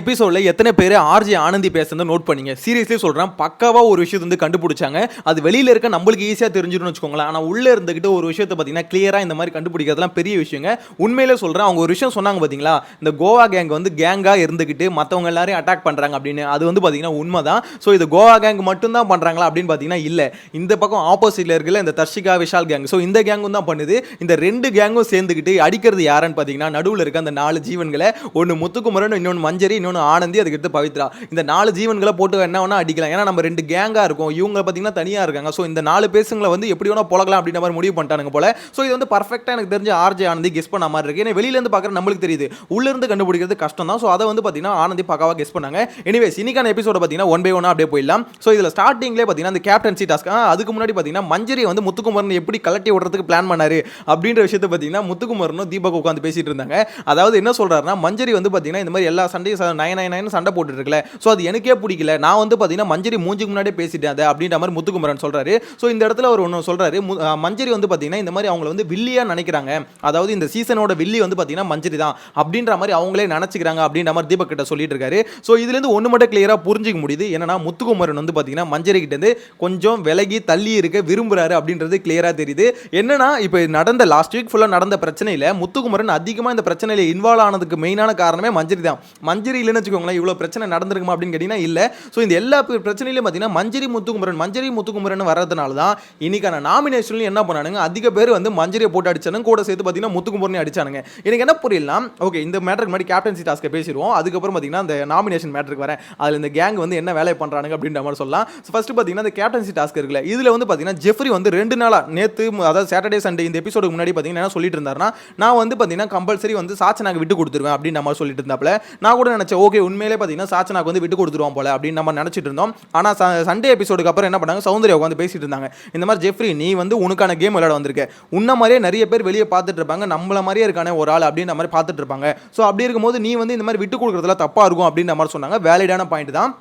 எபிசோட்ல எத்தனை பேர் ஆர்ஜி ஆனந்தி பேசுறது நோட் பண்ணீங்க? சீரியஸ்லி சொல்கிறேன் பக்காவாக ஒரு விஷயத்தை வந்து கண்டுபிடிச்சாங்க. அது வெளியில் இருக்க நம்மளுக்கு ஈஸியாக தெரிஞ்சிடும்னு வச்சுக்கோங்களேன். ஆனால் உள்ளே இருந்துக்கிட்டு ஒரு விஷயத்தை பார்த்தீங்கன்னா க்ளியராக இந்த மாதிரி கண்டுபிடிக்கிறதுலாம் பெரிய விஷயங்க. உண்மையிலே சொல்கிறேன் அவங்க ஒரு விஷயம் சொன்னாங்க பார்த்தீங்களா? இந்த கோவா கேங் வந்து கேங்காக இருந்துக்கிட்டு மற்றவங்க எல்லாரையும் அட்டாக் பண்ணுறாங்க அப்படின்னு. அது வந்து பார்த்தீங்கன்னா உண்மை தான் ஸோ இது கோவா கேங் மட்டும் தான் பண்ணுறாங்களா அப்படின்னு பார்த்தீங்கன்னா இல்லை. இந்த பக்கம் ஆப்போசிட்ல இருக்கிற இந்த தர்ஷிகா விஷால் கேங் ஸோ இந்த கேங்கும் தான் பண்ணுது. இந்த ரெண்டு கேங்கும் சேர்ந்துக்கிட்டு அடிக்கிறது யாருன்னு பார்த்தீங்கன்னா நடுவில் இருக்க அந்த நாலு ஜீவன்களை ஒன்று முத்துக்குமரன் இன்னொன்று மஞ்சரி இன்னொன்று ஆனந்தி அதுக்கடுத்து பவித்ரா. இந்த நாலு ஜீவன்களை போட்டு என்ன வேணா அடிக்கலாம். ஏன்னா நம்ம ரெண்டு கேங்காக இருக்கும். இவங்க பார்த்தீங்கன்னா தனியாக இருக்காங்க. ஸோ இந்த நாலு பேசுங்களை வந்து எப்படி வேணா புழகலாம் அப்படின்ற மாதிரி முடிவு பண்ணிட்டானுங்க போல. ஸோ இது வந்து பர்ஃபெக்டாக எனக்கு தெரிஞ்ச ஆர்ஜே ஆனந்தி கெஸ் பண்ண மாதிரி இருக்கு. ஏன்னா வெளியிலேருந்து பார்க்குற நம்மளுக்கு தெரியுது. உள்ளேருந்து கண்டுபிடிக்கிறது கஷ்டம் தான். ஸோ அதை வந்து பார்த்தீங்கன்னா ஆனந்தி பக்காவாக கெஸ் பண்ணாங்க. எனிவேஸ் இன்னைக்கான எபிசோட பார்த்தீங்கன்னா ஒன் பை ஒன்னாக அப்படியே போயிடலாம். ஸோ இதில் ஸ்டார்டிங்லேயே பார்த்தீங்கன்னா அந்த கேப்டன்சி டாஸ்க் அதுக்கு முன்னாடி பார்த்தீங்கன்னா மஞ்சரி வந்து முத்துக்குமரன் எப்படி கலட்டி விடுறதுக்கு பிளான் பண்ணாரு அப்படின்ற விஷயத்தை பார்த்தீங்கன்னா முத்துக்குமரனும் தீபக் உட்காந்து பேசிட்டு இருந்தாங்க. அதாவது என்ன சொல்றாருன்னா மஞ்சரி வந்து பார்த்தீங்கன்னா இந்த மாதிரி எல்லா சண்டையும் நைன் நைன் நைன் சண்டை போட்டுட்டு இருக்கல ஸோ அது எனக்கே பிடிக்கல. நான் வந்து பார்த்தீங்கன்னா மஞ்சரி மூஞ்சுக்கு முன்னாடியே பேசிட்டேன். அது அப்படின்ற மாதிரி முத்துக்குமரன் சொல்கிறாரு ஸோ இந்த இடத்துல அவர் ஒன்று சொல்கிறாரு மு- மஞ்சரி வந்து பார்த்தீங்கன்னா இந்த மாதிரி அவங்கள வந்து வில்லியாக நினைக்கிறாங்க. அதாவது இந்த சீசனோட வில்லி வந்து பார்த்தீங்கன்னா மஞ்சரி தான். அப்படின்ற மாதிரி அவங்களே நினச்சிக்கிறாங்க அப்படின்ற மாதிரி தீபக் கிட்ட சொல்லிட்டு இருக்காரு ஸோ இதுலேருந்து ஒன்று மட்டும் கிளியராக புரிஞ்சிக்க முடியுது. என்னன்னா முத்துக்குமரன் வந்து பார்த்தீங்கன்னா மஞ்சரி கிட்டே கொஞ்சம் விலகி தள்ளி இருக்க விரும்புகிறாரு அப்படின்றது கிளியராக தெரியுது. என்னன்னா இப்போ நடந்த லாஸ்ட் வீக் ஃபுல்லாக நடந்த பிரச்சனையில் முத்துக்குமரன் அதிகமாக இந்த பிரச்சனையில் இன்வால்வ் ஆனதுக்கு மெயினான காரணமே மஞ்சரி தான். மஞ்சரி இல்லைன்னு வச்சுக்கோங்களேன் இவ்வளோ பிரச்சனை நடந்திருக்குமா அப்படின்னு கேட்டிங்கன்னா இல்லை. ஸோ இந்த எல்லா பிரச்சனையிலும் பார்த்தீங்கன்னா மஞ்சரி முத்துக்குமரன் மஞ்சரி முத்துக்குமரன் வர்றதுனால தான் இன்னைக்கான நாமினேஷன்லையும் என்ன பண்ணானுங்க அதிக பேர் வந்து மஞ்சரியை போட்டு அடிச்சானுங்க கூட சேர்த்து பார்த்தீங்கன்னா முத்துக்குமரனே அடிச்சானுங்க. எனக்கு என்ன புரியலாம் ஓகே இந்த மேட்டருக்கு முன்னாடி கேப்டன்சி டாஸ்க்கை பேசிடுவோம். அதுக்கப்புறம் பார்த்தீங்கன்னா அந்த நாமினேஷன் மேட்டருக்கு வரேன். அதில் இந்த கேங் வந்து என்ன வேலை பண்ணுறாங்க அப்படின்ற மாதிரி சொல்லலாம். ஸோ ஃபஸ்ட்டு பார்த்தீங்கன்னா அந்த கேப்டன்சி டாஸ்க் இருக்குல்ல இதில் வந்து பார்த்தீங்கன்னா ஜெஃப்ரி வந்து ரெண்டு நாளாக நேற்று அதாவது சாட்டர்டே சண்டே இந்த எபிசோடுக்கு முன்னாடி பார்த்தீங்கன்னா என்ன சொல்லிட்டு இருந்தாருன்னா நான் வந்து பார்த்தீங்கன்னா கம்பல்சரி வந்து சாச்சனாக்கு விட்டு கொடுத்துருவேன் அப்படின்னு நம்ம சொல்லிட்டு இருந்தாப்புல. நான் கூட நினச்சேன் ஓகே உண்மையிலே பார்த்தீங்கன்னா சாச்சனாக்கு வந்து விட்டு கொடுத்துருவோம் போல அப்படின்னு நம்ம நினச்சிட்டு இருந்தோம். ஆனால் சண்டே எபிசோடுக்கு அப்புறம் என்ன பண்ணாங்க? சௌந்தர்யா உட்காந்து பேசிட்டு இருந்தாங்க. இந்த மாதிரி ஜெஃப்ரி நீ வந்து உனக்கான கேம் விளையாட வந்திருக்க. உன்ன மாதிரியே நிறைய பேர் வெளியே பார்த்துட்டு இருப்பாங்க. நம்மள மாதிரியே இருக்கானே ஒரு ஆள் அப்படின்ற மாதிரி பார்த்துட்டு இருப்பாங்க. ஸோ அப்படி இருக்கும்போது நீ வந்து இந்த மாதிரி விட்டு கொடுக்குறதுல தப்பாக இருக்கும் அப்படின்ற மாதிரி சொன்னாங்க. வேலிடான பாயிண்ட் தான்.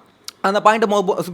அந்த பாயிண்ட்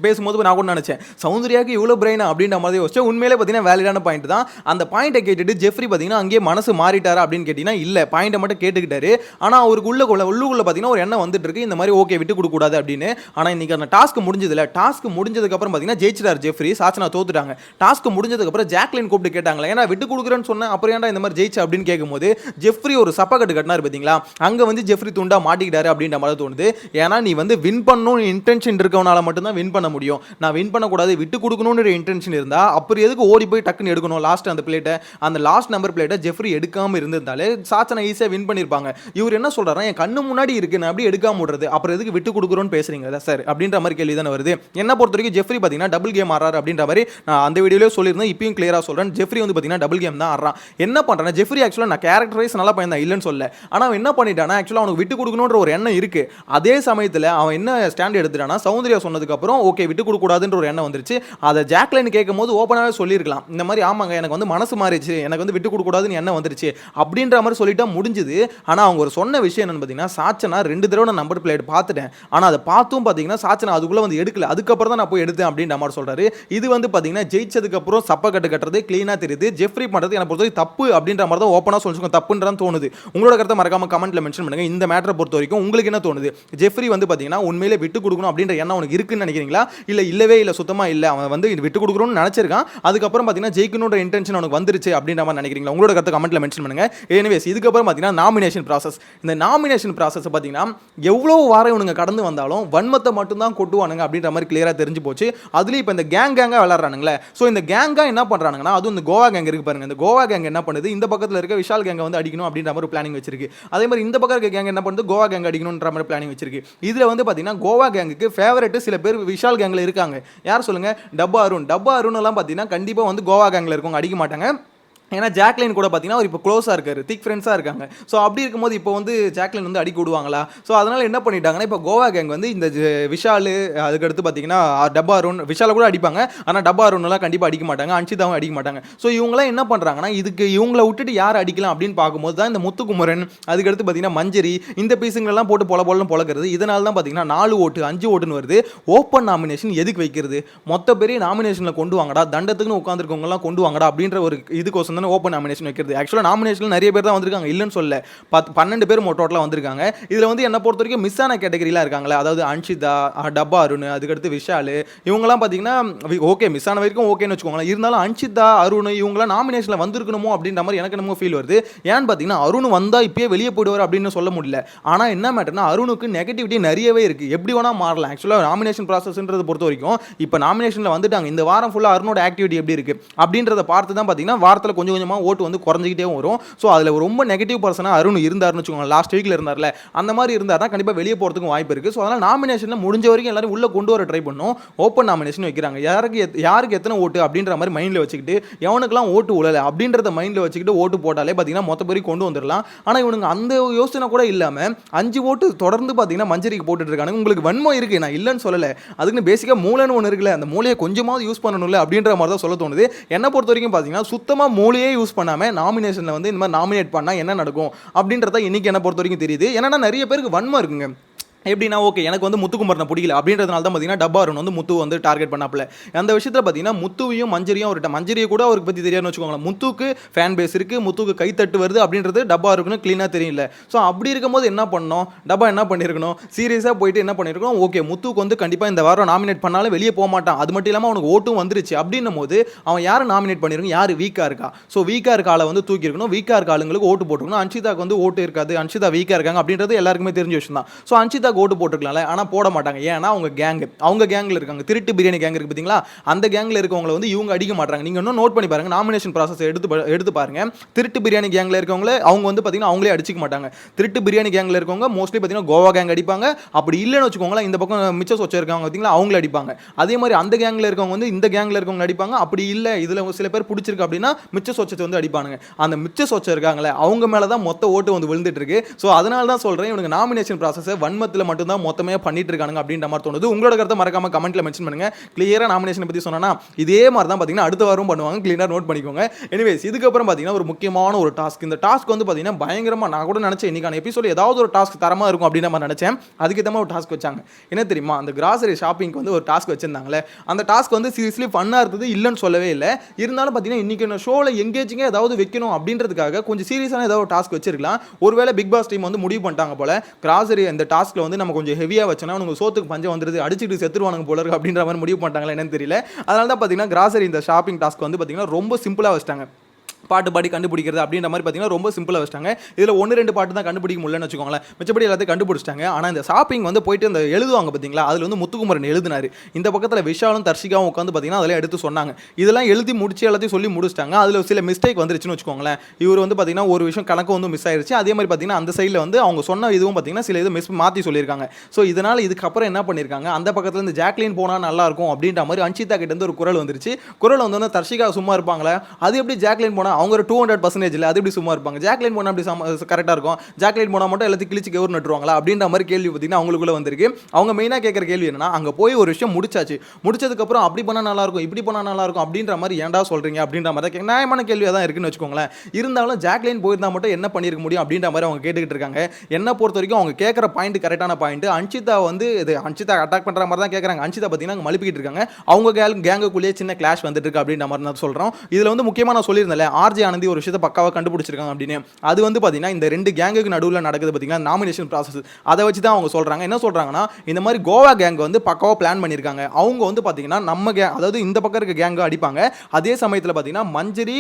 பேசும்போது நான் கூட நினச்சேன் சௌந்தர்யாவுக்கு இவ்வளோ பிரெயினா அப்படின்ற மாதிரி யோசிச்சேன் உண்மையிலே பார்த்தீங்கன்னா வேலிடான பாயிண்ட் தான். அந்த பாயிண்ட்டை கேட்டுட்டு ஜெஃப்ரி பார்த்தீங்கன்னா அங்கேயே மனசு மாறிட்டாரா அப்படின்னு கேட்டிங்கன்னா இல்லை. பாயிண்ட்டை மட்டும் கேட்டுக்கிட்டாரு. ஆனால் அவருக்கு உள்ள உள்ளுக்குள்ள பார்த்தீங்கன்னா ஒரு எண்ணம் வந்துட்டு இருக்கு இந்த மாதிரி ஓகே விட்டு கொடுக்கூடாது அப்படின்னு. ஆனால் இன்னைக்கு அந்த டாஸ்க் முடிஞ்சதில்ல டாஸ்க் முடிஞ்சதுக்கப்புறம் பார்த்தீங்கன்னா ஜெயிச்சிட்டார் ஜெஃப்ரி. சாச்சனா தோத்துட்டாங்க. டாஸ்க் முடிஞ்சதுக்கப்புறம் ஜாக்லின் கூப்பிட்டு கேட்டாங்களே ஏன்னா விட்டு கொடுக்குறேன்னு சொன்னேன் அப்புறம் ஏன்டா இந்த மாதிரி ஜெயிச்சு? அப்படின்னு கேட்கும்போது ஜெஃப்ரி ஒரு சப்பக்கட்டு கட்டினார் பார்த்தீங்களா அங்கே வந்து ஜெஃப்ரி துண்டா மாட்டிக்கிட்டாரு அப்படின்ற மாதிரி தோணுது. ஏன்னா நீ வந்து வின் பண்ணணும் இன்டென்ஷன் இருக்கவனால மட்டும்தான் வின் பண்ண முடியும். நான் வின் பண்ணக்கூடாது விட்டு கொடுக்கணும்னு இன்டென்ஷன் இருந்தால் அப்புறம் எதுக்கு ஓடி போய் டக்குன்னு எடுக்கணும்? லாஸ்ட் அந்த பிளேட்டை அந்த லாஸ்ட் நம்பர் பிளேட்டை ஜெஃப்ரி எடுக்காமல் இருந்திருந்தாலே சாச்சனை ஈஸியாக வின் பண்ணியிருப்பாங்க இவர் என்ன சொல்றாருன்னா என் கண்ணு முன்னாடி இருக்கு நான் அப்படியே எடுக்காம விடுறது. அப்புறம் எதுக்கு விட்டு கொடுக்குறோன்னு பேசுறீங்க சார் அப்படின்ற மாதிரி கேள்வி தானே வருது. என்ன பொறுத்த வரைக்கும் ஜெஃப்ரி பார்த்தீங்கன்னா டபுள் கேம் ஆறாரு அப்படின்ற மாதிரி நான் அந்த வீடியோலேயே சொல்லியிருந்தேன். இப்பயும் கிளியராக சொல்கிறேன் ஜெஃப்ரி வந்து பார்த்தீங்கன்னா டபுள் கேம் தான் ஆடுறான். என்ன பண்ணுறேன் ஜெஃப்ரி ஆக்சுவலாக நான் கேரக்டரைஸ் நல்லா பையன் இல்லைன்னு சொல்ல ஆனால் அவன் என்ன பண்ணிட்டானா ஆக்சுவலாக அவனுக்கு விட்டு கொடுக்கணுன்ற ஒரு எண்ணம் இருக்குது அதே சமயத்தில் அவன் என்ன ஸ்டாண்ட் எடுத்துட்டானா சௌந்தர்யா சொன்னதுக்கப்புறம் ஓகே விட்டு கொடுக்கூடாதுன்ற ஒரு எண்ணம் வந்துருச்சு. அதை ஜாக்லைன் கேட்கும் போது ஓப்பனாகவே சொல்லியிருக்கலாம். இந்த மாதிரி ஆமாங்க எனக்கு வந்து மனசு மாறிடுச்சு. எனக்கு வந்து விட்டு கொடுக்கூடாதுன்னு எண்ணம் வந்துருச்சு. அப்படின்ற மாதிரி சொல்லிட்டா முடிஞ்சுது. ஆனால் அவங்க ஒரு சொன்ன விஷயம் என்னன்னு பார்த்தீங்கன்னா சாச்சனா ரெண்டு தடவை நான் நம்பர் பிளேட் பார்த்துட்டேன். ஆனால் அதை பார்த்தும் பார்த்தீங்கன்னா சாச்சனா அதுக்குள்ளே வந்து எடுக்கல. அதுக்கப்புறம் தான் நான் போய் எடுத்தேன் அப்படின்ற மாதிரி சொல்கிறாரு இது வந்து பார்த்தீங்கன்னா ஜெயிச்சதுக்கப்புறம் சப்ப கட்டு கட்டுறது க்ளீனாக தெரியுது. ஜெஃப்ரி பண்ணுறது எனக்கு பொறுத்தவரைக்கும் தப்பு அப்படின்ற மாதிரி தான் ஓப்பனாக சொல்லிச்சுக்கோங்க தப்புன்றான் தோணுது. உங்களோட கருத்தை மறக்காமல் கமெண்ட்டில் மென்ஷன் பண்ணுங்க. இந்த மேட்டரை பொறுத்த வரைக்கும் உங்களுக்கு என்ன தோணுது? ஜெஃப்ரி வந்து பார்த்தீங்கன்னா உண்மையிலே விட்டு கொடுக்கணும் அப்படின்ற எண்ணம் உனக்கு இருக்குன்னு நினைக்கிறீங்களா? இல்லை இல்லவே இல்லை சுத்தமாக இல்லை. அவன் வந்து இது விட்டு கொடுக்கணும்னு நினச்சிருக்கான். அதுக்கப்புறம் பார்த்தீங்கன்னா ஜெயிக்கணுன்ற இன்டென்ஷன் அவனுக்கு வந்துருச்சு அப்படின்ற மாதிரி நினைக்கிறீங்களா? உங்களோட கருத்து கமெண்ட்டில் மென்ஷன் பண்ணுங்க. எனிவேஸ் இதுக்கப்புறம் பார்த்தீங்கன்னா நாமினேஷன் ப்ராசஸ் இந்த நாமினேஷன் ப்ராசஸ் பார்த்தீங்கன்னா எவ்வளோ வாரம் இவனுங்க கடந்து வந்தாலும் வன்மத்தை மட்டும்தான் கொட்டுவானுங்க அப்படின்ற மாதிரி கிளியராக தெரிஞ்சு போச்சு. அதுலேயும் இப்போ இந்த கேங் கேங்காக விளாட்றானுங்களே ஸோ இந்த கேங்காக என்ன பண்ணுறானுங்கன்னா அதுவும் இந்த கோவா கேங் இருக்கு பாருங்க. இந்த கோவா கேங் என்ன பண்ணுது? இந்த பக்கத்தில் இருக்க விஷால் கேங்கை வந்து அடிக்கணும் அப்படின்ற மாதிரி பிளானிங் வச்சிருக்கு. அதே மாதிரி இந்த பக்கம் இருக்க கேங் என்ன பண்ணுது? கோவா கேங் அடிக்கணுன்ற மாதிரி பிளானிங் வச்சிருக்கு. இதில் வந்து பார்த்தீங்கன்னா கோவா கேங்குக்கு ஃபேவரட் சில பேர் விஷால் கேங்கில் இருக்காங்க. யார் சொல்லுங்கள் டப்பா அருண். டப்பா அருண் எல்லாம் பார்த்தீங்கன்னா கண்டிப்பாக வந்து கோவா கேங்கில் இருக்கவங்க அடிக்க மாட்டாங்க. ஏன்னா ஜாக்லின் கூட பார்த்தீங்கன்னா அவர் இப்போ க்ளோஸாக இருக்காரு. திக் ஃப்ரெண்ட்ஸாக இருக்காங்க. ஸோ அப்படி இருக்கும்போது இப்போ வந்து ஜாக்லின் வந்து அடிக்க விடுவாங்களா? ஸோ அதனால் என்ன பண்ணிட்டாங்கன்னா இப்போ கோவா கேங் வந்து இந்த விஷால் அதுக்கடுத்து பார்த்தீங்கன்னா டப்பா அருண் விஷாலை கூட அடிப்பாங்க. ஆனால் டப்பா அருண்லாம் கண்டிப்பாக அடிக்க மாட்டாங்க. அன்ஷிதாவும் அடிக்க மாட்டாங்க. ஸோ இவங்களாம் என்ன பண்ணுறாங்கன்னா இதுக்கு இவங்கள விட்டுட்டு யார் அடிக்கலாம் அப்படின்னு பார்க்கும்போது தான் இந்த முத்துக்குமரன் அதுக்கடுத்து பார்த்தீங்கன்னா மஞ்சரி இந்த பீஸுங்களெல்லாம் போட்டு பொல பொலன்னு பொழக்கிறது. இதனால தான் பார்த்தீங்கன்னா நாலு ஓட்டு அஞ்சு ஓட்டுன்னு வருது. ஓப்பன் நாமினேஷன் எதுக்கு வைக்கிறது? மொத்த பெரிய நாமினேஷனில் கொண்டு வாங்கடா. தண்டத்துக்குன்னு உட்காந்துருக்கவங்கலாம் கொண்டு வாங்கடா அப்படின்ற ஒரு இதுக்கோசம் தான் ஓப்பன் நாமினேஷன் வைக்கிறது. ஆக்சுவலாக நாமினேஷன் நிறைய பேர் தான் வந்திருக்காங்க. இல்லைன்னு சொல்ல பத்து பன்னெண்டு பேர் டோட்டலாக வந்திருக்காங்க. இதில் வந்து என்ன பொறுத்த வரைக்கும் மிஸ் ஆன கேட்டகரிலாம் இருக்காங்களே அதாவது அன்ஷிதா டப்பா அருண் அதுக்கடுத்து விஷால். இவங்கலாம் பார்த்தீங்கன்னா ஓகே மிஸ் ஆன வரைக்கும் ஓகேன்னு வச்சுக்கோங்களேன். இருந்தாலும் அன்ஷிதா அருண் இவங்களாம் நாமினேஷனில் வந்திருக்கணுமோ அப்படின்ற மாதிரி எனக்கு என்னமோ ஃபீல் வருது. ஏன்னு பார்த்தீங்கன்னா அருண் வந்தால் இப்பயே வெளியே போயிடுவார் அப்படின்னு சொல்ல முடியல. ஆனால் என்ன மேட்டர்னா அருணுக்கு நெகட்டிவிட்டி நிறையவே இருக்குது எப்படி வேணால் மாறலாம். ஆக்சுவலாக நாமினேஷன் ப்ராசஸ்ன்றதை பொறுத்த வரைக்கும் இப்போ நாமினேஷனில் வந்துட்டாங்க. இந்த வாரம் ஃபுல்லாக அருணோட ஆக்டிவிட்டி எப்படி இருக்குது அப்படின்றத பார்த்து தான் பார்த்தீங்கன்னா வாரத்தில் கொஞ்சம் கொஞ்சமாக ஓட்டு வந்து குறைஞ்சிக்கிட்டே வரும். ஸோ அதில் ரொம்ப நெகட்டிவ் பர்சனாக அருண் இருந்தார்னு வச்சுக்கோங்க லாஸ்ட் வீக்கில் இருந்தார்ல அந்த மாதிரி இருந்தார்னா கண்டிப்பாக வெளியே போகிறதுக்கும் வாய்ப்பு இருக்குது ஸோ அதனால் நாமினேஷனில் முடிஞ்ச வரைக்கும் எல்லாரும் உள்ளே கொண்டு வர ட்ரை பண்ணோம். ஓப்பன் நாமினேஷன் வைக்கிறாங்க. யாருக்கு யாருக்கு எத்தனை ஓட்டு அப்படின்ற மாதிரி மைண்டில் வச்சுக்கிட்டு எவனுக்கெல்லாம் ஓட்டு உழலை அப்படின்றத மைண்டில் வச்சுக்கிட்டு ஓட்டு போட்டாலே பார்த்தீங்கன்னா மொத்த பேருக்கு கொண்டு வந்துடலாம் ஆனால் இவனுங்க அந்த யோசனை கூட இல்லாமல் அஞ்சு ஓட்டு தொடர்ந்து பார்த்தீங்கன்னா மஞ்சரிக்கு போட்டுட்டு இருக்காங்க உங்களுக்கு வன்மம் இருக்குது நான் இல்லைன்னு சொல்லலை. அதுக்குன்னு பேசிக்காக மூளைன்னு ஒன்று இருக்குல்ல. அந்த மூளையை கொஞ்சமாவது யூஸ் பண்ணணும்ல அப்படின்ற மாதிரி தான் சொல்ல தோணுது. என்னை பொறுத்த வரைக்கும் பார்த்தீங்கன்னா சுத்தமாக மொழியே யூஸ் பண்ணாமல் நாமினேஷனில் வந்து இந்த மாதிரி நாமினேட் பண்ணால் என்ன நடக்கும் அப்படின்றத இன்னைக்கு என்னை பொறுத்த வரைக்கும் தெரியுது. ஏன்னா நிறைய பேருக்கு வன்மம் இருக்குங்க. எப்படின்னா ஓகே எனக்கு வந்து முத்துக்குமரனை பிடிக்கல. அப்படின்றதுனால தான் பார்த்தீங்கன்னா டப்பா வந்து முத்து வந்து டார்கெட் பண்ணாப்புல. அந்த விஷயத்தில் பார்த்தீங்கன்னா முத்துவையும் மஞ்சரியும் ஒரு மஞ்சரியை கூட அவருக்கு பற்றி தெரியாதுன்னு வச்சுக்கோங்களேன். முத்துக்கு ஃபேன் பேஸ் இருக்குது முத்துக்கு கைத்தட்டு வருது அப்படின்றது டப்பா இருக்குன்னு க்ளீனாக தெரியல. ஸோ அப்படி இருக்கும்போது என்ன பண்ணோம்? டப்பா என்ன பண்ணியிருக்கணும் சீரியஸாக போயிட்டு என்ன பண்ணியிருக்கணும் ஓகே முத்துக்கு வந்து கண்டிப்பாக இந்த வாரம் நாமினேட் பண்ணாலும் வெளியே போக மாட்டான். அது மட்டும் இல்லாமல் அவனுக்கு ஓட்டும் வந்துருச்சு. அப்படின்னும் போது அவன் யாரை நாமினேட் பண்ணியிருக்கணும் யார்? வீக்காக இருக்கா. ஸோ வீக்காக இருக்க ஆளை வந்து தூக்கியிருக்கணும் வீக்காக இருக்க ஆளுங்களுக்கு ஓட்டு போட்டுருக்கணும் அன்ஷிதாக்கு வந்து ஓட்டு இருக்காது. அன்ஷிதா வீக்காக இருக்காங்க அப்படின்றது எல்லாருக்குமே தெரிஞ்ச விஷயம் தான் ஸோ அன்ஷிதாக்கு ஓட்டு போட்டுருக்கலாம்ல. ஆனால் போட மாட்டாங்க. ஏன்னா அவங்க கேங்கு அவங்க கேங்கில் இருக்காங்க. திருட்டு பிரியாணி கேங் இருக்கு பார்த்தீங்களா அந்த கேங்கில் இருக்கவங்களை வந்து இவங்க அடிக்க மாட்டாங்க நீங்கள் இன்னும் நோட் பண்ணி பாருங்க. நாமினேஷன் ப்ராசஸ் எடுத்து எடுத்து பாருங்க. திருட்டு பிரியாணி கேங்கில் இருக்கவங்கள அவங்க வந்து பார்த்தீங்கன்னா அவங்களே அடிச்சிக்க மாட்டாங்க. திருட்டு பிரியாணி கேங்கில் இருக்கவங்க மோஸ்ட்லி பார்த்தீங்கன்னா கோவா கேங் அடிப்பாங்க. அப்படி இல்லைன்னு வச்சுக்கோங்களேன் இந்த பக்கம் மிச்ச வச்சிருக்காங்க பார்த்தீங்களா அவங்கள அடிப்பாங்க. அதே மாதிரி அந்த கேங்கில் இருக்கவங்க வந்து இந்த கேங்கில் இருக்கவங்க அடிப்பாங்க. அப்படி இல்லை. இதில் சில பேர் பிடிச்சிருக்கு அப்படின்னா மிச்ச சொச்சத்தை வந்து அடிப்பானுங்க. அந்த மிச்ச சொச்சம் இருக்காங்களே அவங்க மேலே தான் மொத்த ஓட்டு வந்து விழுந்துட்டு இருக்கு. ஸோ அதனால தான் சொல்கிறேன் இவனுக்கு நாமினேஷன் ப்ராசஸை வன்மத்தில் மட்டும்தான் மொத்தமே பண்ணிட்டு இருக்காங்க அப்படின்ற மாதிரி தோணுது. உங்களோட கருத்தை மறக்காம கமெண்ட்ல மென்ஷன் பண்ணுங்க. கிளியரா நாமினேஷன் பத்தி சொன்னா இதே மாதிரி தான் பார்த்தீங்கன்னா அடுத்த வாரம் பண்ணுவாங்க. கிளியராக நோட் பண்ணிக்கோங்க. எனிவேஸ் இதுக்கப்புறம் பார்த்தீங்கன்னா ஒரு முக்கியமான ஒரு டாஸ்க் இந்த டாஸ்க் வந்து பார்த்தீங்கன்னா பயங்கரமா நான் கூட நினச்சேன் இன்னைக்கான எபிசோட் ஏதாவது ஒரு டாஸ்க் தரமா இருக்கும் அப்படின்னு நான் நினச்சேன். அதுக்கு மாதிரி ஒரு டாஸ்க் வச்சாங்க. என்ன தெரியுமா? அந்த கிராசரி ஷாப்பிங்க்கு வந்து ஒரு டாஸ்க் வச்சிருந்தாங்களே. அந்த டாஸ்க் வந்து சீரியஸ்லி ஃபன்னாக இருந்தது இல்லைன்னு சொல்லவே இல்லை. இருந்தாலும் பார்த்தீங்கன்னா இன்னைக்கு ஷோவில் எங்கேஜிங்க ஏதாவது வைக்கணும் அப்படின்றதுக்காக கொஞ்சம் சீரியஸான ஏதாவது ஒரு டாஸ்க் வச்சிருக்கலாம். ஒருவேளை பிக் பாஸ் டீம் வந்து முடிவு பண்ணிட்டாங்க போல கிராசரி அந்த டாஸ்க்ல வந்து நம்ம கொஞ்சம் ஹெவியாக வச்சோன்னா உங்க சோத்துக்கு பஞ்சம் வந்துருது அடிச்சுட்டு செத்துருவானுங்க போல இருக்கு அப்படின்ற மாதிரி முடிவு பண்ணிட்டாங்களா என்னன்னு தெரியல. அதனால தான் பார்த்தீங்கன்னா கிராசரி இந்த ஷாப்பிங் டாஸ்க் வந்து பார்த்தீங்கன்னா ரொம்ப சிம்பிளாக வச்சிட்டாங்க. பாட்டு பாடி கண்டுபிடிக்கிறது அப்படின்ற மாதிரி பார்த்தீங்கன்னா ரொம்ப சிம்பிளாக வச்சிட்டாங்க. இதில் ஒன்று ரெண்டு பாட்டு தான் கண்டுபிடிக்க முடியலன்னு வச்சுக்கோங்களேன். மிச்சப்படி எல்லாத்தையும் கண்டுபிடிச்சிட்டாங்க. ஆனால் இந்த ஷாப்பிங் வந்து போயிட்டு அந்த எழுதுவாங்க பார்த்தீங்களா? அதில் வந்து முத்துக்குமரன் எழுதினார். இந்த பக்கத்தில் விஷாலும் தர்ஷிகாவும் உட்காந்து பார்த்தீங்கன்னா அதெல்லாம் எடுத்து சொன்னாங்க. இதெல்லாம் எழுதி முடிச்சு எல்லாத்தையும் சொல்லி முடிச்சிட்டாங்க. அதில் சில மிஸ்டேக் வந்துருச்சுன்னு வச்சுக்கோங்களேன். இவர் வந்து பார்த்தீங்கன்னா ஒரு விஷயம் கணக்கு வந்து மிஸ் ஆயிருச்சு. அதே மாதிரி பார்த்தீங்கன்னா அந்த சைடில் வந்து அவங்க சொன்ன இதுவும் பார்த்தீங்கன்னா சில இது மிஸ் மாற்றி சொல்லியிருக்காங்க. ஸோ இதனால் இதுக்கப்புறம் என்ன பண்ணியிருக்காங்க? அந்த பக்கத்தில் இந்த ஜாக்லின் போனால் நல்லா இருக்கும் அப்படின்ற மாதிரி அன்ஷிதா கிட்ட இருந்து ஒரு குரல் வந்துருச்சு. குரல் வந்து வந்து தர்ஷிகா சும்மா இருப்பாங்களே? அது எப்படி ஜாக்லின் போனால் அவங்க ஒரு டூ ஹண்ட்ரட் பர்சன்டேஜ் அது எப்படி சும்மா இருப்பாங்க. ஜாக்லைன் போனால் அப்படி கரெக்டாக இருக்கும். ஜாக்லைன் போனால் மட்டும் எல்லாத்தையும் கிழிச்சு கவர் நட்டுருவாங்களா? அப்படின்ற மாதிரி கேள்வி பார்த்தீங்கன்னா அவங்களுக்குள்ள வந்திருக்கு. அவங்க மெயினாக கேட்குற கேள்வி என்னன்னா அங்கே போய் ஒரு விஷயம் முடிச்சாச்சு. முடிச்சதுக்கப்புறம் அப்படி பண்ணால் நல்லாயிருக்கும் இப்படி பண்ணால் நல்லாயிருக்கும் அப்படின்ற மாதிரி ஏன்டா சொல்கிறீங்க அப்படின்ற மாதிரி தான் நியாயமான கேள்வியாக தான் இருக்குன்னு வச்சுக்கோங்களேன். இருந்தாலும் ஜாக்லைன் போயிருந்தா மட்டும் என்ன பண்ணியிருக்க முடியும் அப்படின்ற மாதிரி அவங்க கேட்டுக்கிட்டு இருக்காங்க. என்ன பொறுத்த வரைக்கும் அவங்க கேட்குற பாயிண்ட் கரெக்டான பாயிண்ட் அன்ஷிதா வந்து இது அன்ஷிதா அட்டாக் பண்ணுற மாதிரி தான் கேட்குறாங்க. அன்ஷிதா பார்த்தீங்கன்னா அங்கே மழுப்பிக்கிட்டு இருக்காங்க. அவங்க கேங் கேங்குக்குள்ளேயே சின்ன கிளாஷ் வந்துட்டு இருக்கு அப்படின்ற மாதிரி நான் சொல்கிறோம் இதில் வந்து முக்கியமாக நான் சொல்லியிருந்தேன் ஆர்ஜே ஆனந்தி ஒரு விஷயத்தை பக்காவாக கண்டுபிடிச்சிருக்காங்க அப்படின்னு. அது வந்து பார்த்தீங்கன்னா இந்த ரெண்டு கேங்குக்கு நடுவில் நடக்குது பார்த்தீங்கன்னா நாமினேஷன் ப்ராசஸ் அதை வச்சு தான் அவங்க சொல்கிறாங்க என்ன சொல்கிறாங்கன்னா இந்த மாதிரி கோவா கேங் வந்து பக்காவாக பிளான் பண்ணியிருக்காங்க அவங்க வந்து பார்த்தீங்கன்னா நம்ம கே அதாவது இந்த பக்கம் இருக்க கேங்கு அடிப்பாங்க. அதே சமயத்தில் பார்த்தீங்கன்னா மஞ்சரி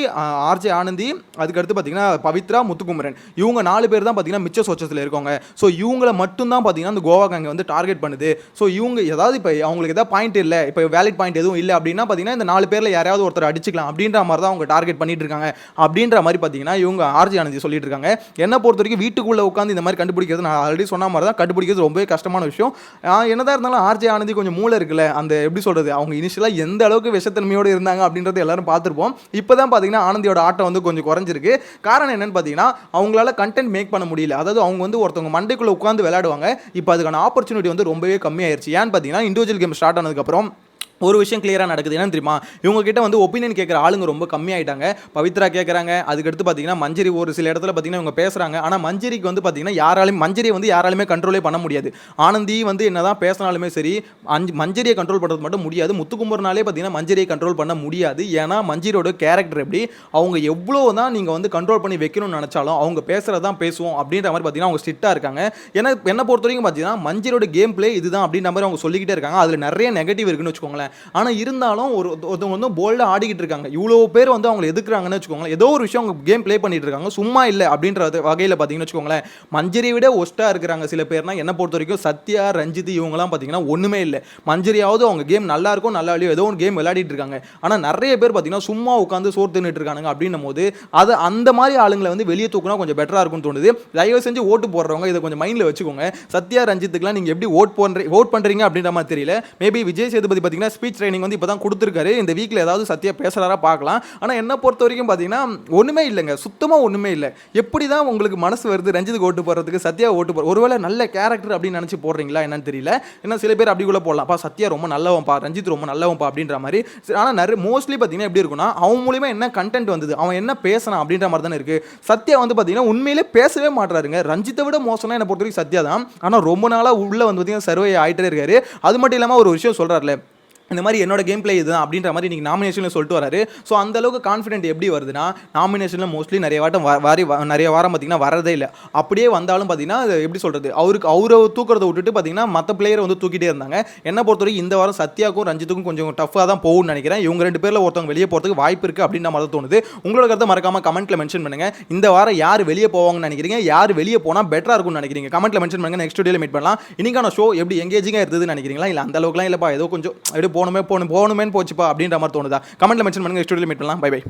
ஆர்ஜே ஆனந்தி அதுக்கடுத்து பார்த்தீங்கன்னா பவித்ரா முத்துக்குமரன். இவங்க நாலு பேர் தான் பார்த்தீங்கன்னா மிச்ச சொச்சத்தில் இருக்கவங்க. ஸோ இவங்களை மட்டும்தான் பார்த்தீங்கன்னா அந்த கோவா கேங்கை வந்து டார்கெட் பண்ணுது. ஸோ இவங்க ஏதாவது இப்போ அவங்களுக்கு ஏதாவது பாயிண்ட் இல்லை இப்போ வேலிட் பாயிண்ட் எதுவும் இல்லை அப்படின்னா பார்த்தீங்கன்னா இந்த நாலு பேரில் யாராவது ஒருத்தர் அடிச்சுக்கலாம் அப்படின்ற மாதிரி தான் அவங்க டார்கெட் பண்ணிட்டு இருக்காங்க. அப்படின்ற மாதிரி பார்த்தீங்கன்னா இவங்க ஆர்ஜி ஆனந்தி சொல்லிட்டு இருக்காங்க. என்ன பொறுத்த வரைக்கும் வீட்டுக்குள்ளே உட்காந்து இந்த மாதிரி கண்டுபிடிக்கிறது நான் ஆல்ரெடி சொன்ன மாதிரி தான் கண்டுபிடிக்கிறது ரொம்பவே கஷ்டமான விஷயம். என்னதான் இருந்தாலும் ஆர்ஜி ஆனந்தி கொஞ்சம் மூளை இருக்குல்ல அந்த எப்படி சொல்றது அவங்க இனிஷியலாக எந்த அளவுக்கு விஷத்தன்மையோடு இருந்தாங்க அப்படின்றத எல்லாரும் பார்த்துருப்போம். இப்போ தான் பார்த்தீங்கன்னா ஆனந்தியோட ஆட்டம் வந்து கொஞ்சம் குறைஞ்சிருக்கு. காரணம் என்னன்னு பார்த்தீங்கன்னா அவங்களால கண்டென்ட் மேக் பண்ண முடியல. அதாவது அவங்க வந்து ஒருத்தவங்க மண்டைக்குள்ளே உட்காந்து விளையாடுவாங்க. இப்போ அதுக்கான ஆப்பர்ச்சுனிட்டி வந்து ரொம்பவே கம்மியாயிருச்சு. ஏன்னு பார்த்தீங்கன்னா இண்டிவிஜுவல் கேம் ஸ்டார்ட் ஆனதுக்கப்புறம் ஒரு விஷயம் கிளியராக நடக்குது. என்னன்னு தெரியுமா? இவங்க கிட்ட வந்து ஒப்பீனியன் கேட்குற ஆளுங்க ரொம்ப கம்மியாயிட்டாங்க. பவித்ரா கேட்குறாங்க அதுக்கடுத்து பார்த்தீங்கன்னா மஞ்சரி ஒரு சில இடத்துல பார்த்தீங்கன்னா இவங்க பேசுகிறாங்க ஆனால் மஞ்சரிக்கு வந்து பார்த்தீங்கன்னா யாராலையும் மஞ்சரியை வந்து யாராலுமே கண்ட்ரோலே பண்ண முடியாது. ஆனந்தி வந்து என்ன தான் பேசினாலுமே சரி அஞ்சு மஞ்சரியை கண்ட்ரோல் பண்ணுறது மட்டும் முடியாது. முத்துக்குமரனாலே பார்த்தீங்கன்னா மஞ்சரியை கண்ட்ரோல் பண்ண முடியாது. ஏன்னா மஞ்சரியோட கேரக்டர் எப்படி? அவங்க எவ்வளோ தான் நீங்கள் வந்து கண்ட்ரோல் பண்ணி வைக்கணும்னு நினச்சாலும் அவங்க பேசுகிறது தான் பேசுவோம் அப்படின்ற மாதிரி பார்த்தீங்கன்னா அவங்க ஸ்ட்ரிக்டாக இருக்காங்க. ஏன்னா என்னை பொறுத்த வரைக்கும் பார்த்தீங்கன்னா மஞ்சரியோட கேம் பிளே இதுதான் அப்படின்ற மாதிரி அவங்க சொல்லிக்கிட்டே இருக்காங்க. அதில் நிறைய நெகட்டிவ் இருக்குன்னு வச்சுக்கோங்களேன். ஆனால் இருந்தாலும் ஒரு ஒருத்தவங்க வந்து போல்டாக ஆடிக்கிட்டு இருக்காங்க. இவ்வளோ பேர் வந்து அவங்களை எதுக்குறாங்கன்னு வச்சுக்கோங்களேன். ஏதோ ஒரு விஷயம் அவங்க கேம் ப்ளே பண்ணிட்டு இருக்காங்க. சும்மா இல்லை அப்படின்ற வகையில் பார்த்தீங்கன்னு வச்சுக்கோங்களேன். மஞ்சரியை விட ஒஸ்ட்டாக இருக்கிறாங்க சில பேர்னா என்ன பொறுத்த வரைக்கும் சத்யா ரஞ்சித் இவங்கலாம் பார்த்தீங்கன்னா ஒன்றுமே இல்லை. மஞ்சரியாவது அவங்க கேம் நல்லா இருக்கும் நல்லா இல்லையோ ஏதோ ஒரு கேம் விளையாடிட்டு இருக்காங்க. ஆனால் நிறைய பேர் பார்த்தீங்கன்னா சும்மா உட்காந்து சோறு தின்னுட்டு இருக்கானுங்க அப்படின்னும் போது அது அந்த மாதிரி ஆளுங்களை வந்து வெளியே தூக்குனா கொஞ்சம் பெட்டராக இருக்கும்னு தோணுது. தயவு செஞ்சு ஓட்டு போடுறவங்க இதை கொஞ்சம் மைண்டில் வச்சுக்கோங்க. சத்யா ரஞ்சித்துக்குலாம் நீங்கள் எப்படி ஓட் பண்ணுறீ ஓட் பண்ணுறீங்க அப்படின்ற மாதிரி தெரியல. மேபி விஜய் சேதுபதி பார்த்தீங்கன்னா ஸ்பீச் ட்ரைனிங் வந்து இப்போ தான் கொடுத்துருக்காரு. இந்த வீக்கில் ஏதாவது சத்தியா பேசுகிறாரா பார்க்கலாம். ஆனால் என்ன பொறுத்த வரைக்கும் பார்த்தீங்கன்னா ஒன்றுமே இல்லைங்க. சுத்தமாக ஒன்றுமே இல்லை. எப்படி தான் உங்களுக்கு மனசு வருது ரஞ்சித்துக்கு ஓட்டு போடுறதுக்கு சத்யா ஓட்டு போடுற ஒருவேளை நல்ல கேரக்டர் அப்படின்னு நினச்சி போடுறீங்களா என்னன்னு தெரியல. ஏன்னா சில பேர் அப்படி கூட போடலாம்ப்பா சத்யா ரொம்ப நல்லவன்ப்பா ரஞ்சித் ரொம்ப நல்லவன்ப்பா அப்படின்ற மாதிரி. ஆனால் நிறைய மோஸ்ட்லி பார்த்தீங்கன்னா எப்படி இருக்குன்னா அவன் மூலியமா என்ன கண்டென்ட் வந்தது அவன் என்ன பேசினான் அப்படின்ற மாதிரி தானே இருக்குது சத்யா வந்து பார்த்தீங்கன்னா உண்மையிலே பேசவே மாட்டாருங்க ரஞ்சித்தை விட மோசம்னா என்ன பொறுத்த வரைக்கும் சத்யா தான். ஆனால் ரொம்ப நாளாக உள்ளே வந்து பார்த்தீங்கன்னா சர்வே ஆகிட்டே இருக்காரு. அது மட்டும் இல்லாமல் ஒரு விஷயம் சொல்கிறாருல இந்த மாதிரி என்னோட கேம் பிளே இதுதான் அப்படின்ற மாதிரி நீங்கள் நாமினேஷனில் சொல்லிட்டு வராரு. ஸோ அந்த அளவுக்கு கான்ஃபிடென்ட் எப்படி வருதுன்னா நாமினேஷனில் மோஸ்ட்லி நிறைய வாட்டம் வாரி நிறைய வாரம் பார்த்தீங்கன்னா வரதே இல்லை. அப்படியே வந்தாலும் பார்த்தீங்கன்னா அது எப்படி சொல்கிறது அவருக்கு அவரை தூக்கிறத விட்டுட்டு பார்த்தீங்கன்னா மற்ற பிளேயரை வந்து தூக்கிட்டே இருந்தாங்க. என்ன பொறுத்தவரைக்கும் இந்த வாரம் சத்யாக்கும் ரஞ்சித்துக்கும் கொஞ்சம் டஃப்பாக தான் போகும்னு நினைக்கிறேன். இவங்க ரெண்டு பேரில் ஒருத்தவங்க வெளியே போகிறதுக்கு வாய்ப்பு இருக்குது அப்படின்ற மாதிரி தான் தோணுது. உங்களோட கருத்தை மறக்காமல் கமெண்ட்டில் மென்ஷன் பண்ணுங்க. இந்த வாரம் யார் வெளியே போவாங்கன்னு நினைக்கிறீங்க? யார் வெளியே போனால் பெட்டராக இருக்கும்னு நினைக்கிறீங்க? கமெண்ட்ல மென்ஷன் பண்ணுங்க. நெக்ஸ்ட் வீடியோவில் மீட் பண்ணலாம். இன்றைக்கான ஷோ எப்படி எங்கேஜிங்காக இருந்ததுன்னு நினைக்கிறீங்களா? இல்லை அந்த அளவுக்குலாம் இல்லைப்பா ஏதோ கொஞ்சம் எப்படி போகணுமே போகணும் போகணுமேன்னு போச்சுப்பா அப்படின்ற மாதிரி தோணுதா? கமெண்ட்டில் மென்ஷன் பண்ணுங்கள் நெக்ஸ்ட் மீட் பண்ணலாம். Bye bye